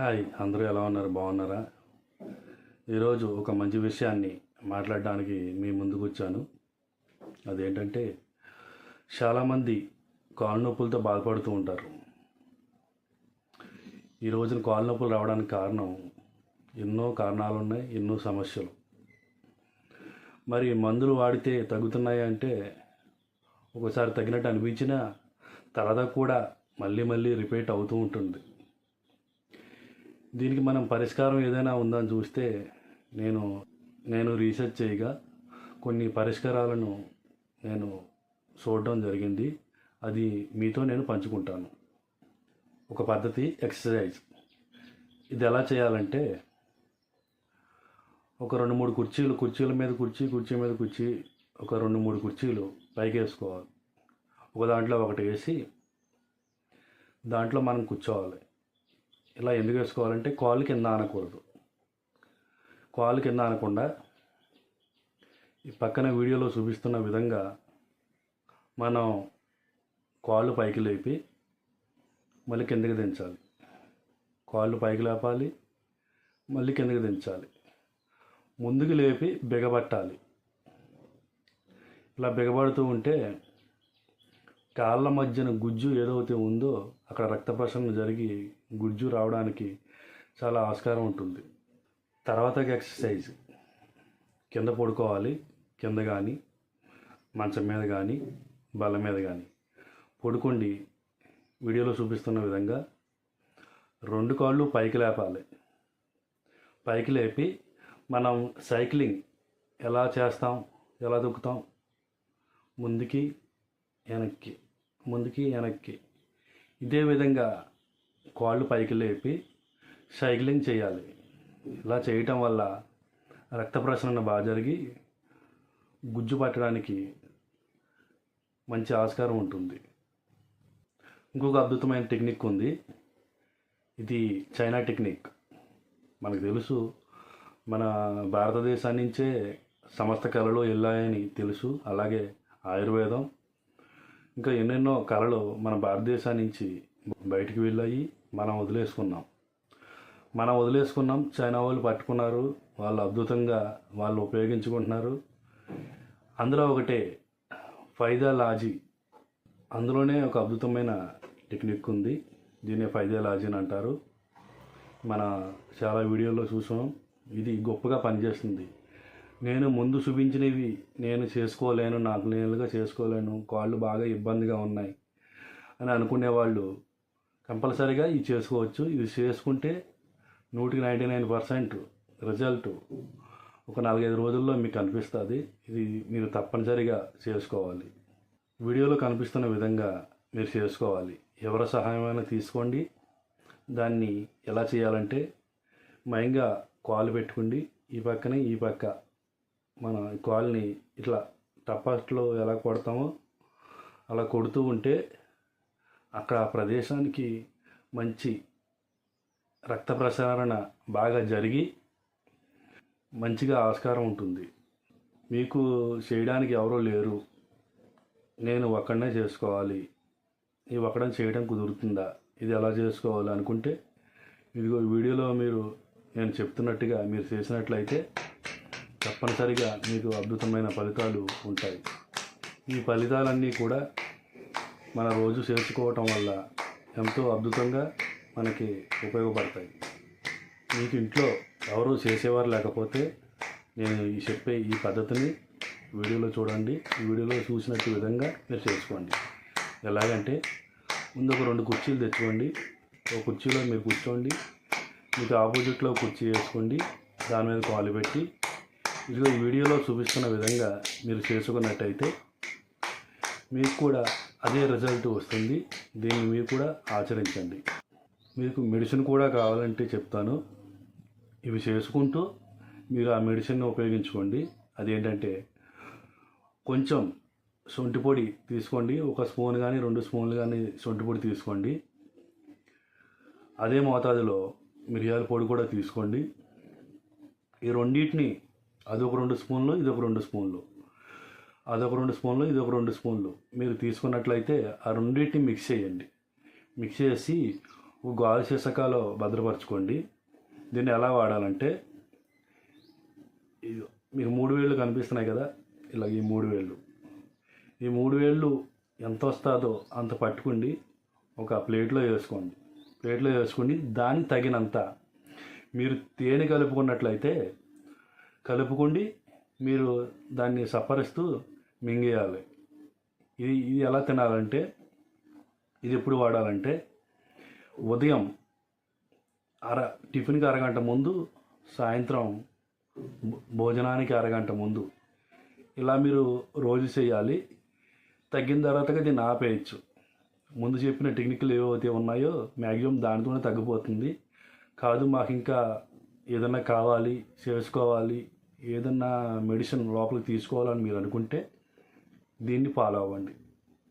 Hi అందరూ ఎలా ఉన్నారు? బాగున్నారా? ఈరోజు ఒక మంచి విషయాన్ని మాట్లాడడానికి మీ ముందుకు వచ్చాను. అదేంటంటే చాలామంది కాళ్ళ నొప్పులతో బాధపడుతూ ఉంటారు. ఈ రోజున కాళ్ళ నొప్పులు రావడానికి కారణం ఎన్నో కారణాలు ఉన్నాయి ఎన్నో సమస్యలు. మరి మందులు వాడితే తగ్గుతున్నాయి అంటే ఒకసారి తగినట్టు అనిపించినా తర్వాత కూడా మళ్ళీ మళ్ళీ రిపీట్ అవుతూ ఉంటుంది. దీనికి మనం పరిష్కారం ఏదైనా ఉందని చూస్తే నేను నేను రీసెర్చ్ చేయగా కొన్ని పరిష్కారాలను నేను చూడడం జరిగింది. అది మీతో నేను పంచుకుంటాను. ఒక పద్ధతి ఎక్సర్సైజ్ ఇది ఎలా చేయాలంటే ఒక రెండు మూడు కుర్చీలు కుర్చీల మీద కుర్చీ కుర్చీ మీద కుర్చీ ఒక రెండు మూడు కుర్చీలు పైకి వేసుకోవాలి ఒక దాంట్లో ఒకటి వేసి దాంట్లో మనం కూర్చోవాలి. ఇలా ఎందుకు వేసుకోవాలంటే కాలు కింద ఆనకూడదు. కాలు కింద ఆనకుండా ఈ పక్కన వీడియోలో చూపిస్తున్న విధంగా మనం కాళ్ళు పైకి లేపి మళ్ళీ కిందకి దించాలి. కాళ్ళు పైకి లేపాలి మళ్ళీ కిందకి దించాలి. ముందుకు లేపి బిగబట్టాలి. ఇలా బిగబడుతూ ఉంటే కాళ్ళ మధ్యన గుజ్జు ఏదైతే ఉందో అక్కడ రక్త ప్రసరణ జరిగి గుజ్జు రావడానికి చాలా ఆస్కారం ఉంటుంది. తర్వాత ఎక్సర్సైజ్. కింద పడుకోవాలి కింద కానీ మంచం మీద కానీ బల్ల మీద కానీ పడుకోండి. వీడియోలో చూపిస్తున్న విధంగా రెండు కాళ్ళు పైకి లేపాలి. పైకి లేపి మనం సైక్లింగ్ ఎలా చేస్తాం ఎలా దొక్కుతాం? ముందుకి వెనక్కి. ముందుకి వెనక్కి. ఇదే విధంగా కాళ్ళు పైకి లేపి సైక్లింగ్ చేయాలి. ఇలా చేయటం వల్ల రక్త ప్రసరణ బాగా జరిగి గుజ్జు పట్టడానికి మంచి ఆస్కారం ఉంటుంది. ఇంకొక అద్భుతమైన టెక్నిక్ ఉంది. ఇది చైనా టెక్నిక్. మనకు తెలుసు మన భారతదేశాన్నించే సమస్త కళలు వెళ్ళాయని తెలుసు. అలాగే ఆయుర్వేదం ఇంకా ఎన్నెన్నో కళలు మన భారతదేశానికి నుంచి బయటికి వెళ్ళాయి మనం వదిలేసుకున్నాం. మనం వదిలేసుకున్నాం చైనా వాళ్ళు పట్టుకున్నారు వాళ్ళు అద్భుతంగా వాళ్ళు ఉపయోగించుకుంటున్నారు. అందులో ఒకటే ఫైదాలాజీ అందులోనే ఒక అద్భుతమైన టెక్నిక్ ఉంది దీన్ని ఫైదాలాజీ అని అంటారు. మన చాలా వీడియోల్లో చూసాం ఇది గొప్పగా పనిచేస్తుంది. నేను ముందు చూపించినవి నేను చేసుకోలేను నాకు నేనుగా చేసుకోలేను కాళ్ళు బాగా ఇబ్బందిగా ఉన్నాయి అని అనుకునే వాళ్ళు కంపల్సరీగా ఇది చేసుకోవచ్చు. ఇది చేసుకుంటే నూటికి నైంటీ నైన్ పర్సెంట్ రిజల్ట్ ఒక నాలుగైదు రోజుల్లో మీకు కనిపిస్తుంది. ఇది మీరు తప్పనిసరిగా చేసుకోవాలి. వీడియోలో కనిపిస్తున్న విధంగా మీరు చేసుకోవాలి. ఎవరి సహాయమైనా తీసుకోండి. దాన్ని ఎలా చేయాలంటే మైంగా కాలు పెట్టుకోండి. ఈ పక్కనే ఈ పక్క మన కాల్ని ఇట్లా టపాస్లో ఎలా కొడతామో అలా కొడుతూ ఉంటే అక్కడ ఆ ప్రదేశానికి మంచి రక్త ప్రసారణ బాగా జరిగి మంచిగా ఆస్కారం ఉంటుంది. మీకు చేయడానికి ఎవరో లేరు. నేను ఒక్కడనే చేసుకోవాలి. ఈ ఒక్కడని చేయడం కుదురుతుందా? ఇది ఎలా చేసుకోవాలి అనుకుంటే ఇదిగో వీడియోలో మీరు నేను చెప్తున్నట్టుగా మీరు చేసినట్లయితే తప్పనిసరిగా మీకు అద్భుతమైన ఫలితాలు ఉంటాయి. ఈ ఫలితాలన్నీ కూడా మన రోజు చేర్చుకోవటం వల్ల ఎంతో అద్భుతంగా మనకి ఉపయోగపడతాయి. మీకు ఇంట్లో ఎవరు చేసేవారు లేకపోతే నేను ఈ చెప్పే ఈ పద్ధతిని వీడియోలో చూడండి. ఈ వీడియోలో చూసినట్టు విధంగా మీరు చేసుకోండి. ఎలాగంటే ముందు ఒక రెండు కుర్చీలు తెచ్చుకోండి. ఒక కుర్చీలో మీరు కూర్చోండి. మీకు ఆపోజిట్లో కుర్చీ వేసుకోండి. దాని మీద కాలు పెట్టి ఇదిగో వీడియోలో చూపిస్తున్న విధంగా మీరు చేసుకున్నట్టయితే మీకు కూడా అదే రిజల్ట్ వస్తుంది. దీన్ని మీరు కూడా ఆచరించండి. మీకు మెడిసిన్ కూడా కావాలంటే చెప్తాను. ఇవి చేసుకుంటూ మీరు ఆ మెడిసిన్ ఉపయోగించుకోండి. అదేంటంటే కొంచెం సొంటి పొడి తీసుకోండి. ఒక స్పూన్ కానీ రెండు స్పూన్లు కానీ సొంటి పొడి తీసుకోండి. అదే మోతాదులో మిరియాల పొడి కూడా తీసుకోండి. ఈ రెండింటిని అదొక రెండు స్పూన్లు ఇదొక రెండు స్పూన్లు. అదొక రెండు స్పూన్లు ఇదొక రెండు స్పూన్లు. మీరు తీసుకున్నట్లయితే ఆ రెండింటిని మిక్స్ చేయండి. మిక్స్ చేసి ఒక గాజు సీసకాలో భద్రపరచుకోండి. దీన్ని ఎలా వాడాలంటే మీకు మూడు వేళ్ళు కనిపిస్తున్నాయి కదా ఇలా ఈ మూడు వేళ్ళు. ఈ మూడు వేళ్ళు ఎంత వస్తుందో అంత పట్టుకోండి. ఒక ప్లేట్లో వేసుకోండి. ప్లేట్లో వేసుకోండి దానికి తగినంత మీరు తేనె కలుపుకున్నట్లయితే కలుపుకుండి. మీరు దాన్ని సప్పరిస్తూ మింగేయాలి. ఇది ఇది ఎలా తినాలంటే ఇది ఎప్పుడు వాడాలంటే ఉదయం అర టిఫిన్కి అరగంట ముందు సాయంత్రం భో- భోజనానికి అరగంట ముందు ఇలా మీరు రోజు చేయాలి. తగ్గిన తర్వాతగా దీన్ని ఆపేయచ్చు. ముందు చెప్పిన టెక్నిక్లు ఏవైతే ఉన్నాయో మ్యాక్సిమం దానితోనే తగ్గిపోతుంది. కాదు మాకు ఇంకా ఏదన్నా కావాలి చేసుకోవాలి ఏదన్నా మెడిసిన్ లోపలికి తీసుకోవాలని మీరు అనుకుంటే దీన్ని ఫాలో అవ్వండి.